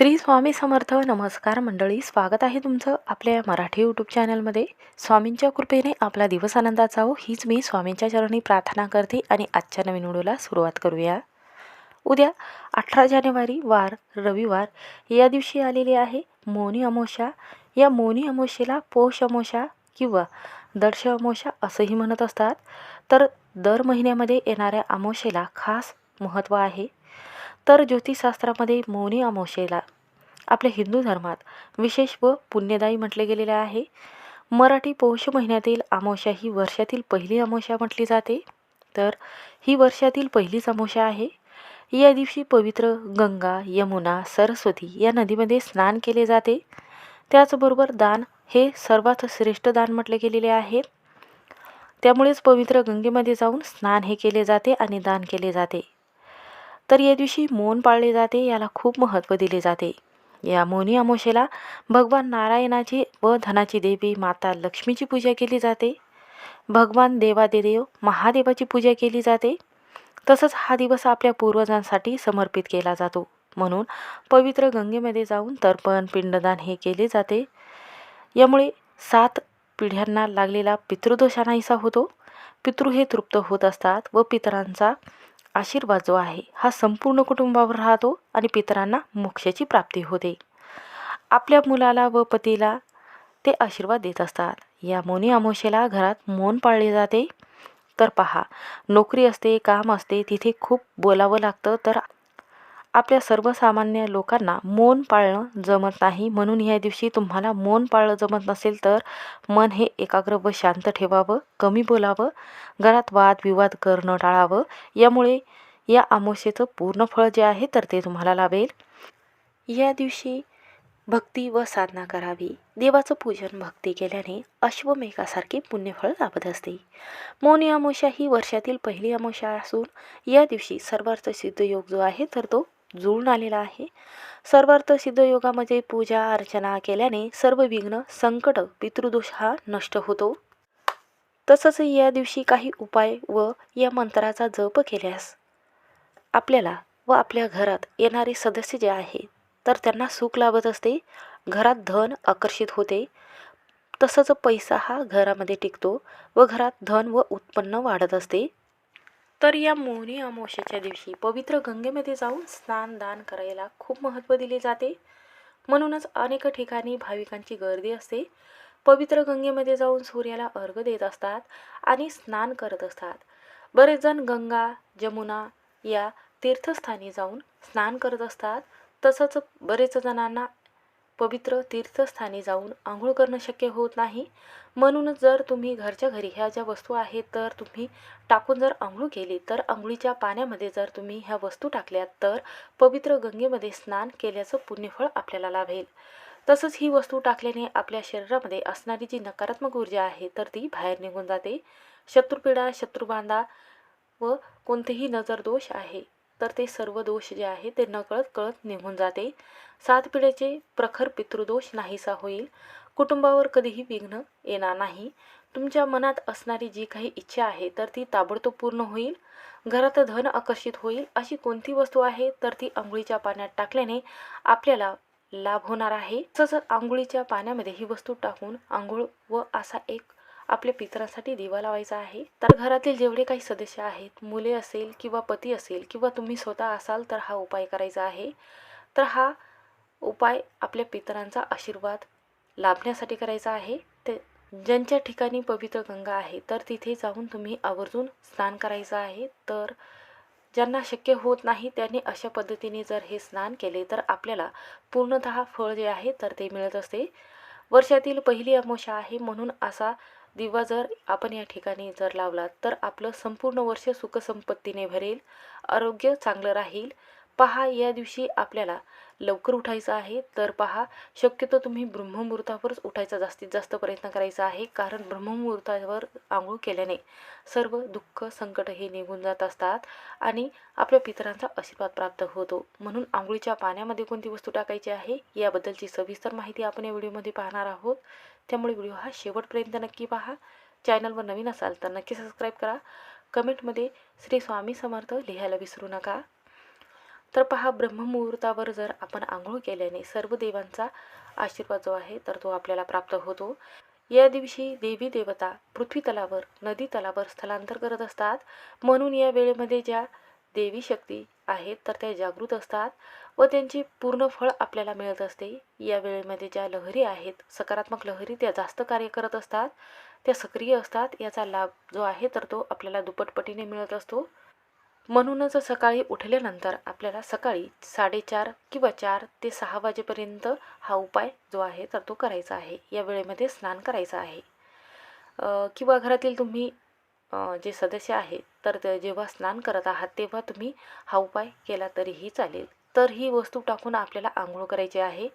श्री स्वामी समर्थ नमस्कार मंडळी स्वागत आहे तुमचं आपल्या मराठी यूट्यूब चॅनलमध्ये स्वामींच्या कृपेने आपला दिवस आनंदाचा हो हीच मी स्वामींच्या चरणी प्रार्थना करते आणि आजच्या नवीन व्हिडिओला सुरुवात करूया. उद्या अठरा जानेवारी वार रविवार या दिवशी आलेली आहे मोनी अमोशा या मोनी अमोशेला पोष अमोशा किंवा दर्श अमोशा असंही म्हणत असतात. तर दर महिन्यामध्ये येणाऱ्या अमोशेला खास महत्त्व आहे. तर ज्योतिषशास्त्रामध्ये मौनी अमावस्येला. आपल्या हिंदू धर्मात विशेष व पुण्यदायी म्हटले गेलेले आहे. मराठी पौष महिन्यातील अमावस्या ही वर्षातील पहिली अमावस्या म्हटली जाते. तर ही वर्षातील पहिलीच अमावस्या आहे. या दिवशी पवित्र गंगा यमुना सरस्वती या नदीमध्ये स्नान केले जाते. त्याचबरोबर दान हे सर्वात श्रेष्ठ दान म्हटले गेलेले आहे. त्यामुळेच पवित्र गंगेमध्ये जाऊन स्नान हे केले जाते आणि दान केले जाते. तर या दिवशी मौन पाळले जाते याला खूप महत्त्व दिले जाते. या मौनी अमावस्येला भगवान नारायणाची व धनाची देवी माता लक्ष्मीची पूजा केली जाते. भगवान देवादेदेव महादेवाची पूजा केली जाते. तसंच हा दिवस आपल्या पूर्वजांसाठी समर्पित केला जातो. म्हणून पवित्र गंगेमध्ये जाऊन तर्पण पिंडदान हे केले जाते. यामुळे सात पिढ्यांना लागलेला पितृदोष नाहीसा होतो. पितृ हे तृप्त होत असतात व पितरांचा आशीर्वाद जो आहे हा संपूर्ण कुटुंबावर राहतो आणि पितरांना मोक्षाची प्राप्ती होते. आपल्या मुलाला व पतीला ते आशीर्वाद देत असतात. या मोनी अमावस्येला घरात मौन पाळले जाते. तर पहा नोकरी असते काम असते तिथे खूप बोलावं लागतं तर आपल्या सर्वसामान्य लोकांना मौन पाळणं जमत नाही. म्हणून या दिवशी तुम्हाला मौन पाळणं जमत नसेल तर मन हे एकाग्र व शांत ठेवावं कमी बोलावं घरात वादविवाद करणं टाळावं. यामुळे या आमोशेचं पूर्ण फळ जे आहे तर ते तुम्हाला लाभेल. या दिवशी भक्ती व साधना करावी. देवाचं पूजन भक्ती केल्याने अश्वमेघासारखे पुण्यफळ लाभत असते. मौनी अमावस्या ही वर्षातील पहिली अमावस्या असून या दिवशी सर्वार्थ सिद्ध योग जो आहे तर तो जुळून आलेला आहे. सर्वार्थ सिद्ध योगामध्ये पूजा अर्चना केल्याने सर्व विघ्न संकट पितृदोष हा नष्ट होतो. तसंच या दिवशी काही उपाय व या मंत्राचा जप केल्यास आपल्याला व आपल्या घरात येणारे सदस्य जे आहे तर त्यांना सुख लाभत असते. घरात धन आकर्षित होते. तसंच पैसा हा घरामध्ये टिकतो व घरात धन व उत्पन्न वाढत असते. तर या मोहनी अमावस्येच्या दिवशी पवित्र गंगेमध्ये जाऊन स्नान दान करायला खूप महत्त्व दिले जाते. म्हणूनच अनेक ठिकाणी भाविकांची गर्दी असते. पवित्र गंगेमध्ये जाऊन सूर्याला अर्घ देत असतात आणि स्नान करत असतात. बरेच जण गंगा जमुना या तीर्थस्थानी जाऊन स्नान करत असतात. तसंच बरेच जणांना पवित्र तीर्थस्थानी जाऊन आंघोळ करणं शक्य होत नाही. म्हणूनच जर तुम्ही घरच्या घरी ह्या ज्या वस्तू आहेत तर तुम्ही टाकून जर आंघोळ केली तर आंघोळीच्या पाण्यामध्ये जर तुम्ही ह्या वस्तू टाकल्यात तर पवित्र गंगेमध्ये स्नान केल्याचं पुण्यफळ आपल्याला लाभेल. तसंच ही वस्तू टाकल्याने आपल्या शरीरामध्ये असणारी जी नकारात्मक ऊर्जा आहे तर ती बाहेर निघून जाते. शत्रुपीडा शत्रुबांधा व कोणतेही नजरदोष आहे. तर ते सर्व दोष जे आहे ते नकळत कळत निघून जाते. सात पिढ्याचे प्रखर पितृदोष नाहीसा होईल. कुटुंबावर कधीही विघ्न येणार नाही. तुमच्या मनात असणारी जी काही इच्छा आहे तर ती ताबडतोब पूर्ण होईल. घरात धन आकर्षित होईल. अशी कोणती वस्तू आहे तर ती आंघोळीच्या पाण्यात टाकल्याने आपल्याला लाभ होणार आहे. तसंच आंघोळीच्या पाण्यामध्ये ही वस्तू टाकून आंघोळ व असा एक आपल्या पितरांसाठी दिवा लावायचा आहे. तर घरातील जेवढे काही सदस्य आहेत मुले असेल किंवा पती असेल किंवा तुम्ही स्वतः असाल तर हा उपाय करायचा आहे. तर हा उपाय आपल्या पितरांचा आशीर्वाद लाभण्यासाठी करायचा आहे. ते ज्यांच्या ठिकाणी पवित्र गंगा आहे तर तिथे जाऊन तुम्ही आवर्जून स्नान करायचं आहे. तर ज्यांना शक्य होत नाही त्यांनी अशा पद्धतीने जर हे स्नान केले तर आपल्याला पूर्णतः फळ जे आहे तर ते मिळत असते. वर्षातील पहिली अमोशा आहे म्हणून असा दिवा जर आपण या ठिकाणी जर लावला तर आपलं संपूर्ण वर्ष सुखसंपत्तीने भरेल आरोग्य चांगलं राहील. पहा या दिवशी आपल्याला लवकर उठायचं आहे. तर पहा शक्यतो तुम्ही ब्रह्ममुहूर्तावरच उठायचा जास्तीत जास्त प्रयत्न करायचा आहे कारण ब्रह्ममुहूर्तावर आंघोळ केल्याने सर्व दुःख संकट हे निघून जात असतात आणि आपल्या पितरांचा आशीर्वाद प्राप्त होतो. म्हणून आंघोळीच्या पाण्यामध्ये कोणती वस्तू टाकायची आहे याबद्दलची सविस्तर माहिती आपण या व्हिडिओमध्ये पाहणार आहोत. त्यामुळे व्हिडिओ हा शेवटपर्यंत नक्की पहा. चॅनलवर नवीन असाल तर नक्की सबस्क्राईब करा. कमेंटमध्ये श्री स्वामी समर्थ लिहायला विसरू नका. तर पहा ब्रह्ममुहूर्तावर जर आपण आंघोळ केल्याने सर्व देवांचा आशीर्वाद जो आहे तर तो आपल्याला प्राप्त होतो. या दिवशी देवी देवता पृथ्वी तलावर नदी तलावर स्थलांतर करत असतात. म्हणून या वेळेमध्ये ज्या देवी शक्ती आहेत तर त्या जागृत असतात व त्यांची पूर्ण फळ आपल्याला मिळत असते. या वेळेमध्ये ज्या लहरी आहेत सकारात्मक लहरी त्या जास्त कार्य करत असतात त्या सक्रिय असतात. याचा लाभ जो आहे तर तो आपल्याला दुप्पटपटीने मिळत असतो. म्हणूनच सकाळी उठल्यानंतर आपल्याला सकाळी साडेचार किंवा चार ते सहा वाजेपर्यंत हा उपाय जो आहे तर तो करायचा आहे. या वेळेमध्ये स्नान करायचं आहे. किंवा घरातील तुम्ही जे सदस्य आहेत तर जेव्हा स्नान करत आहात तेव्हा तुम्ही हा उपाय केला तरीही चालेल. तर ही वस्तू टाकून आपल्याला आंघोळ करायची आहे.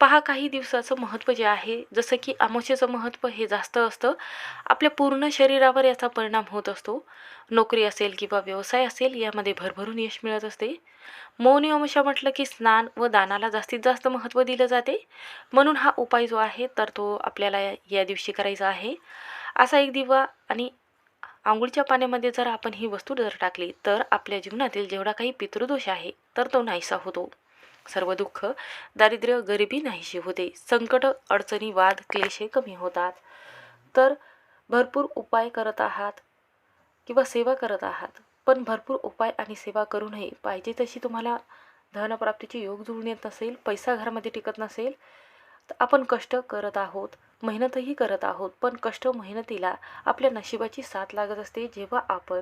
पहा काही दिवसाचं महत्त्व जे आहे जसं की आमोशेचं महत्त्व हे जास्त असतं. आपल्या पूर्ण शरीरावर याचा परिणाम होत असतो. नोकरी असेल किंवा व्यवसाय असेल यामध्ये भरभरून यश मिळत असते. मौनी अमावस्या म्हटलं की स्नान व दानाला जास्तीत जास्त महत्त्व दिलं जाते. म्हणून हा उपाय जो आहे तर तो आपल्याला या दिवशी करायचा आहे. असा एक दिवा आणि आंघोळीच्या पाण्यामध्ये जर आपण ही वस्तू जर टाकली तर आपल्या जीवनातील जेवढा काही पितृदोष आहे तर तो नाहीसा होतो. सर्व दुःख दारिद्र्य गरिबी नाहीशी होते. संकट अडचणी वाद क्लेशे कमी होतात. तर भरपूर उपाय करत आहात किंवा सेवा करत आहात पण भरपूर उपाय आणि सेवा करूनही पाहिजे तशी तुम्हाला धनप्राप्तीचे योग जुळून येत नसेल पैसा घरामध्ये टिकत नसेल आपण कष्ट करत आहोत मेहनतही करत आहोत पण कष्ट मेहनतीला आपल्या नशिबाची साथ लागत असते. जेव्हा आपण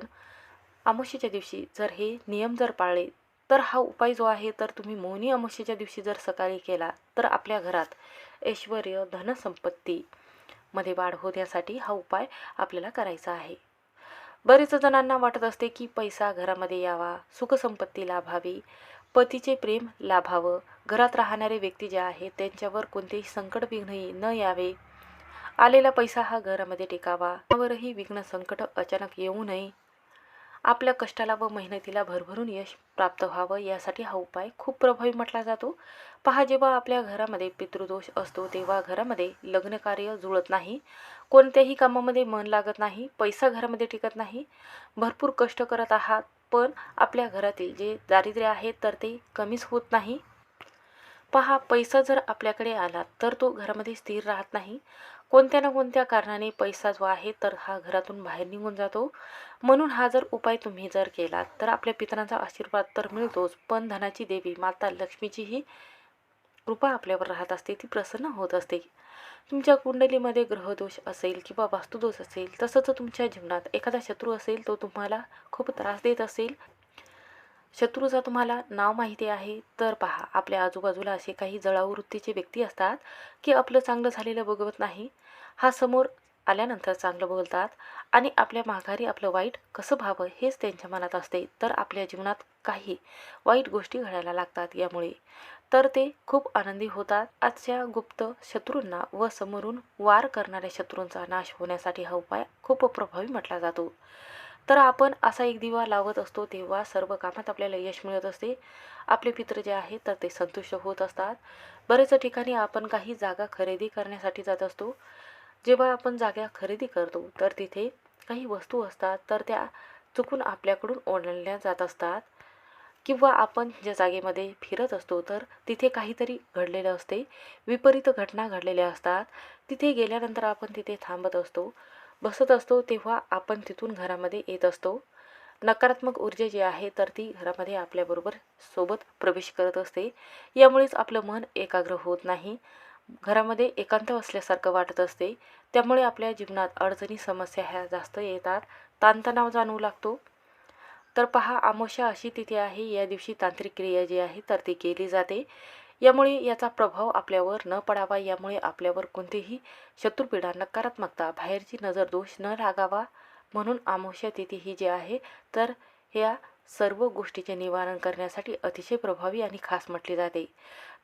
अमावस्येच्या दिवशी जर हे नियम जर पाळले तर हा उपाय जो आहे तर तुम्ही मौनी अमावस्येच्या दिवशी जर सकाळी केला तर आपल्या घरात ऐश्वर धनसंपत्ती मध्ये वाढ होण्यासाठी हा उपाय आपल्याला करायचा आहे. बरेच जणांना वाटत असते की पैसा घरामध्ये यावा सुखसंपत्ती लाभावी पतीचे प्रेम लाभावं. घरात राहणारे व्यक्ती ज्या आहेत त्यांच्यावर कोणतेही संकट विघ्नही न यावे. आलेला पैसा हा घरामध्ये टिकावा. त्यावरही विघ्न संकट अचानक येऊ नये. आपल्या कष्टाला व मेहनतीला भरभरून यश प्राप्त व्हावं यासाठी हा उपाय खूप प्रभावी म्हटला जातो. पहा जेव्हा आपल्या घरामध्ये पितृदोष असतो तेव्हा घरामध्ये लग्नकार्य जुळत नाही. कोणत्याही कामामध्ये मन लागत नाही पैसा घरामध्ये टिकत नाही. भरपूर कष्ट करत आहात पण आपल्या घरातील जे दारिद्र्य आहे तर ते कमीच होत नाही. पहा पैसा जर आपल्याकडे आला तर तो घरामध्ये स्थिर राहत नाही. कोणत्या ना कोणत्या कारणाने पैसा जो आहे तर हा घरातून बाहेर निघून जातो. म्हणून हा जर उपाय तुम्ही जर केला तर आपल्या पितरांचा आशीर्वाद तर मिळतोच. पण धनाची देवी माता लक्ष्मीचीही कृपा आपल्यावर राहत असते ती प्रसन्न होत असते. तुमच्या कुंडलीमध्ये ग्रहदोष असेल किंवा वास्तुदोष असेल तसंच तुमच्या जीवनात एखादा शत्रू असेल तो तुम्हाला खूप त्रास देत असेल. शत्रूचा तुम्हाला नाव माहिती आहे तर पहा आपल्या आजूबाजूला असे काही जळाऊ वृत्तीचे व्यक्ती असतात की आपलं चांगलं झालेलं बघवत नाही. हा समोर आल्यानंतर चांगलं बोलतात आणि आपल्या माघारी आपलं वाईट कसं व्हावं हेच त्यांच्या मनात असते तर आपल्या जीवनात काही वाईट गोष्टी घडायला लागतात यामुळे. तर ते खूप आनंदी होतात. आजच्या गुप्त शत्रूंना व समोरून वार करणाऱ्या शत्रूंचा नाश होण्यासाठी हा उपाय खूप प्रभावी म्हटला जातो. तर आपण असा एक दिवा लावत असतो तेव्हा सर्व कामात आपल्याला यश मिळत असते. आपले पित्र जे आहेत तर ते संतुष्ट होत असतात. बरेच ठिकाणी आपण काही जागा खरेदी करण्यासाठी जात असतो. जेव्हा आपण जागा खरेदी करतो तर तिथे काही वस्तू असतात तर त्या चुकून आपल्याकडून ओढल्या जात असतात. किंवा आपण ज्या जागेमध्ये फिरत असतो तर तिथे काहीतरी घडलेलं असते. विपरीत घटना घडलेल्या असतात. तिथे गेल्यानंतर आपण तिथे थांबत असतो बसत असतो तेव्हा आपण तिथून घरामध्ये येत असतो. नकारात्मक ऊर्जा जी आहे तर ती घरामध्ये आपल्याबरोबर सोबत प्रवेश करत असते. यामुळेच आपलं मन एकाग्र होत नाही. घरामध्ये एकांत असल्यासारखं वाटत असते. त्यामुळे आपल्या जीवनात अडचणी समस्या ह्या जास्त येतात. ताणतणाव जाणवू लागतो. तर पहा आमोशा अशी तिथे आहे. या दिवशी तांत्रिक क्रिया जी आहे तर ती केली जाते. यामुळे याचा प्रभाव आपल्यावर न पडावा यामुळे आपल्यावर कोणतीही शत्रुपीडा नकारात्मकता बाहेरची नजर दोष न लागावा म्हणून आमोशा तिथी ही जी आहे तर ह्या सर्व गोष्टीचे निवारण करण्यासाठी अतिशय प्रभावी आणि खास म्हटली जाते.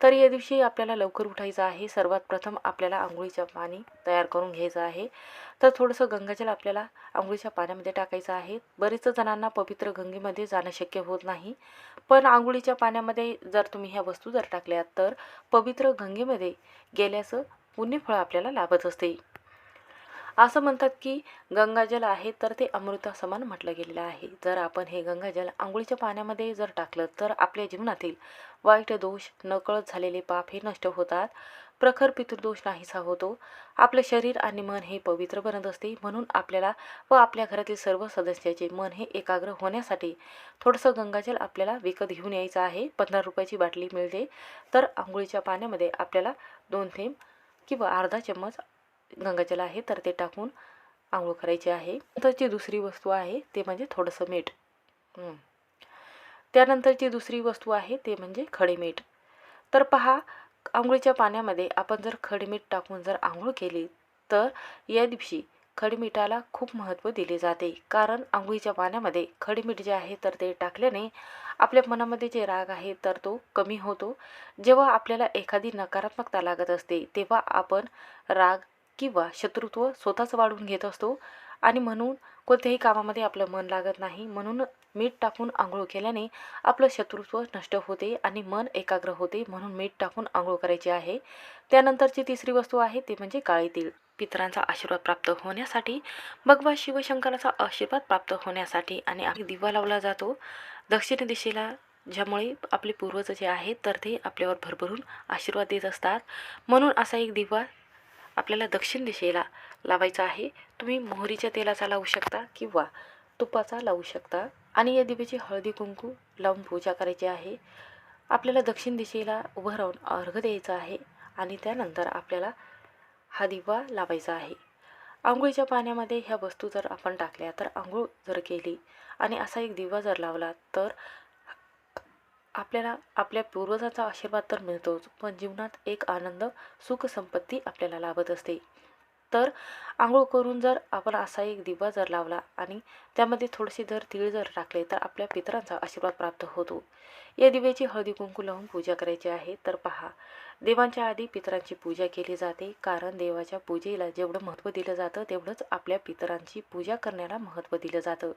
तर या दिवशी आपल्याला लवकर उठायचं आहे. सर्वात प्रथम आपल्याला आंघोळीचं पाणी तयार करून घ्यायचं आहे. तर थोडंसं गंगाजल आपल्याला आंघोळीच्या पाण्यामध्ये टाकायचं आहे. बरेच जणांना पवित्र गंगेमध्ये जाणं शक्य होत नाही. पण आंघोळीच्या पाण्यामध्ये जर तुम्ही ह्या वस्तू जर टाकल्या तर पवित्र गंगेमध्ये गेल्याचं पुण्यफळ आपल्याला लाभत असते. असं म्हणतात की गंगाजल आहे तर ते अमृतासमान म्हटलं गेलेलं आहे. जर आपण हे गंगाजल आंघोळीच्या पाण्यामध्ये जर टाकलं तर आपल्या जीवनातील वाईट दोष नकळत झालेले पाप हे नष्ट होतात. प्रखर पितृदोष नाहीसा होतो. आपलं शरीर आणि मन हे पवित्र बनत असते. म्हणून आपल्याला व आपल्या घरातील सर्व सदस्याचे मन हे एकाग्र होण्यासाठी थोडंसं गंगाजल आपल्याला विकत घेऊन यायचं आहे. पंधरा रुपयाची बाटली मिळते. तर आंघोळीच्या पाण्यामध्ये आपल्याला दोन थेंब किंवा अर्धा चम्मच गंगाजल आहे तर ते टाकून आंघोळ करायची आहे. नंतरची दुसरी वस्तू आहे ते म्हणजे थोडंसं मीठ. त्यानंतरची दुसरी वस्तू आहे ते म्हणजे खडे मीठ तर पहा आंघोळीच्या पाण्यामध्ये आपण जर खडे मीठ टाकून जर आंघोळ केली तर या दिवशी खडीमीठाला खूप महत्त्व दिले जाते. कारण आंघोळीच्या पाण्यामध्ये खडीमीठ जे आहे तर ते टाकल्याने आपल्या मनामध्ये जे राग आहे तर तो कमी होतो. जेव्हा आपल्याला एखादी नकारात्मकता लागत असते तेव्हा आपण राग किंवा शत्रुत्व स्वतःच वाढवून घेत असतो. आणि म्हणून कोणत्याही कामामध्ये आपलं मन लागत नाही. म्हणून मीठ टाकून आंघोळ केल्याने आपलं शत्रुत्व नष्ट होते आणि मन एकाग्र होते म्हणून मीठ टाकून आंघोळ करायची आहे. त्यानंतरची तिसरी वस्तू आहे ती म्हणजे काळे तीळ. पितरांचा आशीर्वाद प्राप्त होण्यासाठी भगवान शिवशंकराचा आशीर्वाद प्राप्त होण्यासाठी आणि आम्ही दिवा लावला जातो. दक्षिण दिशेला ज्यामुळे आपले पूर्वज जे आहेत तर ते आपल्यावर भरभरून आशीर्वाद देत असतात. म्हणून असा एक दिवा आपल्याला दक्षिण दिशेला लावायचा आहे. तुम्ही मोहरीच्या तेलाचा लावू शकता किंवा तुपाचा लावू शकता. आणि या दिव्याची हळदी कुंकू लावून पूजा करायची आहे. आपल्याला दक्षिण दिशेला उभं राहून अर्घ द्यायचा आहे आणि त्यानंतर आपल्याला हा दिवा लावायचा आहे. आंघोळीच्या पाण्यामध्ये ह्या वस्तू जर आपण टाकल्या तर आंघोळ जर केली आणि असा एक दिवा जर लावला तर आपल्याला आपल्या पूर्वजाचा आशीर्वाद तर मिळतोच पण जीवनात एक आनंद सुख संपत्ती आपल्याला लाभत असते. तर आंघोळ करून जर आपण असा एक दिवा जर लावला आणि त्यामध्ये थोडेसे जर तीळ जर टाकले तर आपल्या पितरांचा आशीर्वाद प्राप्त होतो. या दिव्याची हळदी कुंकू लावून पूजा करायची आहे. तर पहा देवांच्या आधी पितरांची पूजा केली जाते कारण देवाच्या पूजेला जेवढं महत्त्व दिलं जातं तेवढंच आपल्या पितरांची पूजा करण्याला महत्त्व दिलं जातं.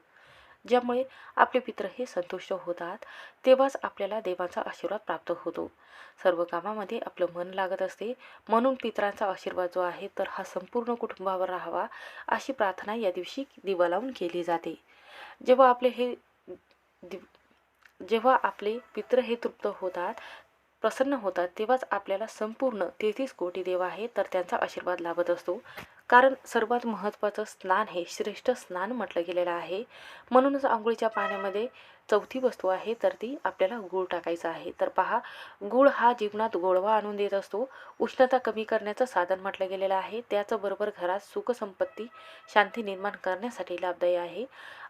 ज्यामुळे आपले पित्र हे संतुष्ट होतात तेव्हाच आपल्याला देवाचा आशीर्वाद प्राप्त होतो. सर्व कामामध्ये आपलं मन लागत असते म्हणून पितरांचा आशीर्वाद जो आहे तर हा संपूर्ण कुटुंबावर राहावा अशी प्रार्थना या दिवशी दिवा लावून केली जाते. जेव्हा आपले हे जेव्हा आपले पित्र हे तृप्त होतात प्रसन्न होतात तेव्हाच आपल्याला संपूर्ण तेहतीस कोटी देव आहे तर त्यांचा आशीर्वाद लाभत असतो. कारण सर्वात महत्त्वाचं स्नान हे श्रेष्ठ स्नान म्हटलं गेलेलं आहे. म्हणूनच आंघोळीच्या पाण्यामध्ये चौथी वस्तू आहे तर ती आपल्याला गूळ टाकायचा आहे. तर पहा गूळ हा जीवनात गोडवा आणून देत असतो. उष्णता कमी करण्याचं साधन म्हटलं गेलेलं आहे. त्याचबरोबर घरात सुखसंपत्ती शांती निर्माण करण्यासाठी लाभदायी आहे.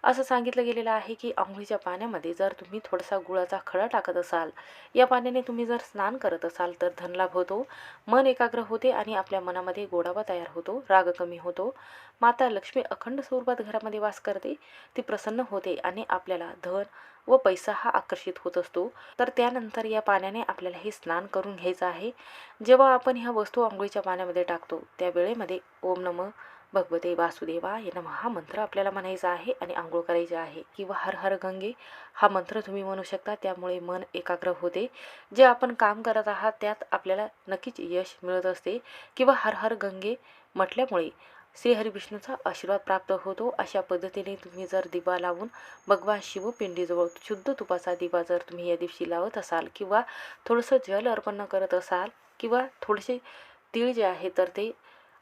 असं सांगितलं गेलेलं आहे की आंघोळीच्या पाण्यामध्ये जर तुम्ही थोडासा गुळाचा खडा टाकत असाल या पाण्याने तुम्ही जर स्नान करत असाल तर धनलाभ होतो. मन एकाग्र होते आणि आपल्या मनामध्ये गोडावा तयार होतो राग कमी होतो. माता लक्ष्मी अखंड स्वरूपात घरामध्ये वास करते ती प्रसन्न होते आणि आपल्याला धन व पैसा हा आकर्षित होत असतो. तर त्यानंतर या पाण्याने आपल्याला हे स्नान करून घ्यायचं आहे. जेव्हा आपण ह्या वस्तू आंघोळीच्या पाण्यामध्ये टाकतो त्या वेळेमध्ये ओम नम भगवते वासुदेवा या नम हा मंत्र आपल्याला म्हणायचा आहे आणि आंघोळ करायची आहे. किंवा हर हर गंगे हा मंत्र तुम्ही म्हणू शकता त्यामुळे मन एकाग्र होते. जे आपण काम करत आहात त्यात आपल्याला नक्कीच यश मिळत असते. किंवा हर हर गंगे म्हटल्यामुळे श्रीहरिविष्णूचा आशीर्वाद प्राप्त होतो. अशा पद्धतीने तुम्ही जर दिवा लावून भगवान शिवपिंडीजवळ शुद्ध तुपाचा दिवा जर तुम्ही या दिवशी लावत असाल किंवा थोडंसं जल अर्पण करत असाल किंवा थोडेसे तीळ जे आहे तर ते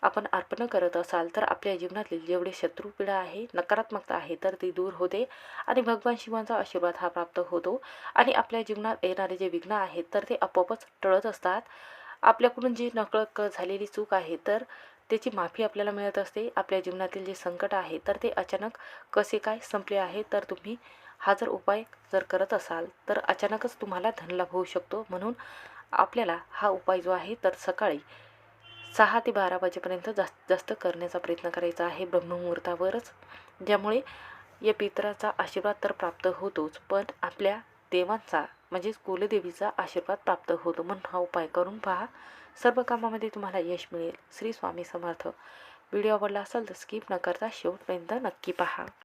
आपण अर्पण करत असाल तर आपल्या जीवनातील जेवढे शत्रुपीडा आहे नकारात्मकता आहे तर ती दूर होते आणि भगवान शिवांचा आशीर्वाद हा प्राप्त होतो. आणि आपल्या जीवनात येणारे जे विघ्न आहेत तर ते आपोआपच टळत असतात. आपल्याकडून जी नकळत झालेली चूक आहे तर त्याची माफी आपल्याला मिळत असते. आपल्या जीवनातील जे संकट आहे तर ते अचानक कसे काय संपले आहे तर तुम्ही हा जर उपाय जर करत असाल तर अचानकच तुम्हाला धनलाभ होऊ शकतो. म्हणून आपल्याला हा उपाय जो आहे तर सकाळी सहा ते बारा वाजेपर्यंत जास्त जास्त करण्याचा प्रयत्न करायचा आहे ब्रह्ममुहूर्तावरच. ज्यामुळे या पितराचा आशीर्वाद तर प्राप्त होतोच पण आपल्या देवांचा म्हणजेच कुलदेवीचा आशीर्वाद प्राप्त होतो म्हणून हा उपाय करून पहा. सर्व कामामध्ये तुम्हाला यश मिळेल. श्री स्वामी समर्थ. व्हिडिओ आवडला असेल तर स्किप न करता शेवटपर्यंत नक्की पहा.